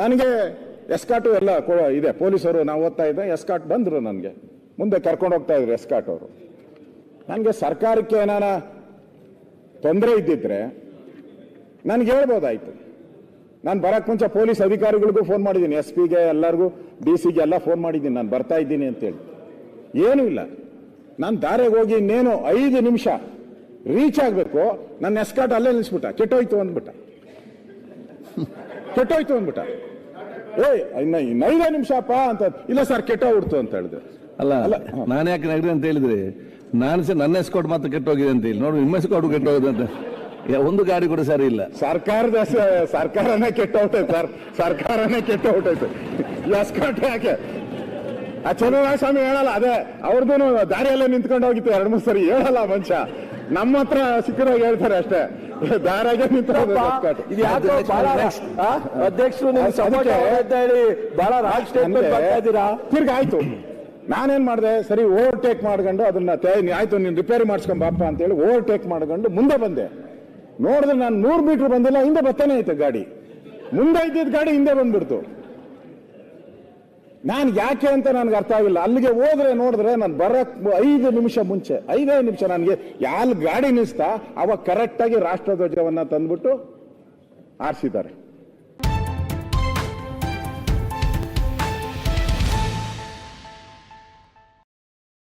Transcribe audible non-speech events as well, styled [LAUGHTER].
ನನಗೆ ಎಸ್ಕಾಟು ಎಲ್ಲ ಇದೆ. ಪೊಲೀಸರು ನಾವು ಓದ್ತಾ ಇದ್ದೆ, ಎಸ್ಕಾಟ್ ಬಂದರು ನನಗೆ. ಮುಂದೆ ಕರ್ಕೊಂಡು ಹೋಗ್ತಾ ಇದ್ರು ಎಸ್ಕಾಟ್ ಅವರು. ನನಗೆ ಸರ್ಕಾರಕ್ಕೆ ಏನಾರ ತೊಂದರೆ ಇದ್ದಿದ್ರೆ ನನಗೆ ಹೇಳ್ಬೋದಾಯ್ತು. ನಾನು ಬರೋಕ್ಕೆ ಮುಂಚೆ ಪೊಲೀಸ್ ಅಧಿಕಾರಿಗಳಿಗೂ ಫೋನ್ ಮಾಡಿದ್ದೀನಿ ಎಸ್ ಪಿಗೆ ಎಲ್ಲರಿಗೂ ಡಿ ಸಿಗೆ ಎಲ್ಲ ಫೋನ್ ಮಾಡಿದ್ದೀನಿ, ನಾನು ಬರ್ತಾ ಇದ್ದೀನಿ ಅಂತೇಳಿ. ಏನೂ ಇಲ್ಲ. ನಾನು ದಾರೆಗೆ ಹೋಗಿ ಇನ್ನೇನು ಐದು ನಿಮಿಷ ರೀಚ್ ಆಗಬೇಕು ನನ್ನ ಎಸ್ಕಾಟ್ ಅಲ್ಲೇ ನಿಲ್ಲಿಸ್ಬಿಟ್ಟ ಕೆಟ್ಟೋಯ್ತು ಅಂದ್ಬಿಟ್ಟ. ಕೆಟ್ಟೋಯ್ತು ಅಂದ್ಬಿಟ್ಟ. ಏಯ್ ಇನ್ನ ಇನ್ನೈದೇ ನಿಮಿಷಪ್ಪ ಅಂತ ಇಲ್ಲ ಸರ್ ಕೆಟ್ಟೋಗ್ಬಿಡ್ತು ಅಂತ ಹೇಳಿದೆ ಅಲ್ಲ ಅಲ್ಲ. ನಾನು ಯಾಕೆ ನಗರಿ ಅಂತ ಹೇಳಿದ್ರಿ? ನಾನು ಸಹ ನನ್ನ ಎಸ್ಕೋಟ್ ಮಾತ್ರ ಕೆಟ್ಟೋಗಿದೆ ಅಂತ ಹೇಳಿ. ನೋಡಿ ನಿಮ್ಮ ಎಸ್ಕೋಟ್ ಕೆಟ್ಟೋಗಿದೆ ಅಂತ. ಒಂದು ಗಾಡಿ ಕೂಡ ಸರಿ ಇಲ್ಲ. ಸರ್ಕಾರದ ಸರ್ಕಾರನೇ ಕೆಟ್ಟೋಗ್ತೈತೆ ಸರ್. ಸರ್ಕಾರನೇ ಕೆಟ್ಟೋಗ್ತೈತೆ. ಎಸ್ಕೋಟ್ ಯಾಕೆ? ಆ ಚಂದ್ರಸ್ವಾಮಿ ಹೇಳಲ್ಲ ಅದೇ ಅವ್ರದ್ದು ದಾರಿಯಲ್ಲೇ ನಿಂತ್ಕೊಂಡು ಹೋಗಿತ್ತು. ಎರಡು ಮೂರು ಸರಿ ಹೇಳಲ್ಲ ಮನುಷ್ಯ. ನಮ್ಮ ಹತ್ರ ಸಿಕ್ಕಿರೋಗಿ ಹೇಳ್ತಾರೆ ಅಷ್ಟೇ. [LAUGHS] ದಾರಾಗೆ? ಅಧ್ಯಕ್ಷರು ಹೇಳಿ ಬಹಳ ರಾಜ್ ಸ್ಟೇಟ್ಮೆಂಟ್ ಆಯ್ತು. ನಾನೇನ್ ಮಾಡಿದೆ? ಸರಿ ಓವರ್ಟೇಕ್ ಮಾಡ್ಕೊಂಡು ಅದನ್ನ ಆಯ್ತು ನೀನು ರಿಪೇರಿ ಮಾಡಿಸ್ಕೊಂಬಪ್ಪ ಅಂತೇಳಿ ಓವರ್ಟೇಕ್ ಮಾಡ್ಕೊಂಡು ಮುಂದೆ ಬಂದೆ. ನೋಡಿದ್ರೆ ನಾನು ನೂರು ಮೀಟರ್ ಬಂದಿಲ್ಲ ಹಿಂದೆ ಬರ್ತಾನೆ ಐತೆ ಗಾಡಿ. ಮುಂದೆ ಇದ್ದಿದ್ದ ಗಾಡಿ ಹಿಂದೆ ಬಂದ್ಬಿಡ್ತು. ನಾನು ಯಾಕೆ ಅಂತ ನನಗೆ ಅರ್ಥ ಆಗಿಲ್ಲ. ಅಲ್ಲಿಗೆ ಹೋದ್ರೆ ನೋಡಿದ್ರೆ ನಾನು ಬರಕ್ ಐದು ನಿಮಿಷ ಮುಂಚೆ ಐದೇ ನಿಮಿಷ ನನಗೆ ಯಾಲ್ ಗಾಡಿ ನಿಲ್ಲಿಸ್ತಾ ಅವಾಗ ಕರೆಕ್ಟಾಗಿ ರಾಷ್ಟ್ರಧ್ವಜವನ್ನು ತಂದ್ಬಿಟ್ಟು ಆರಿಸಿದ್ದಾರೆ.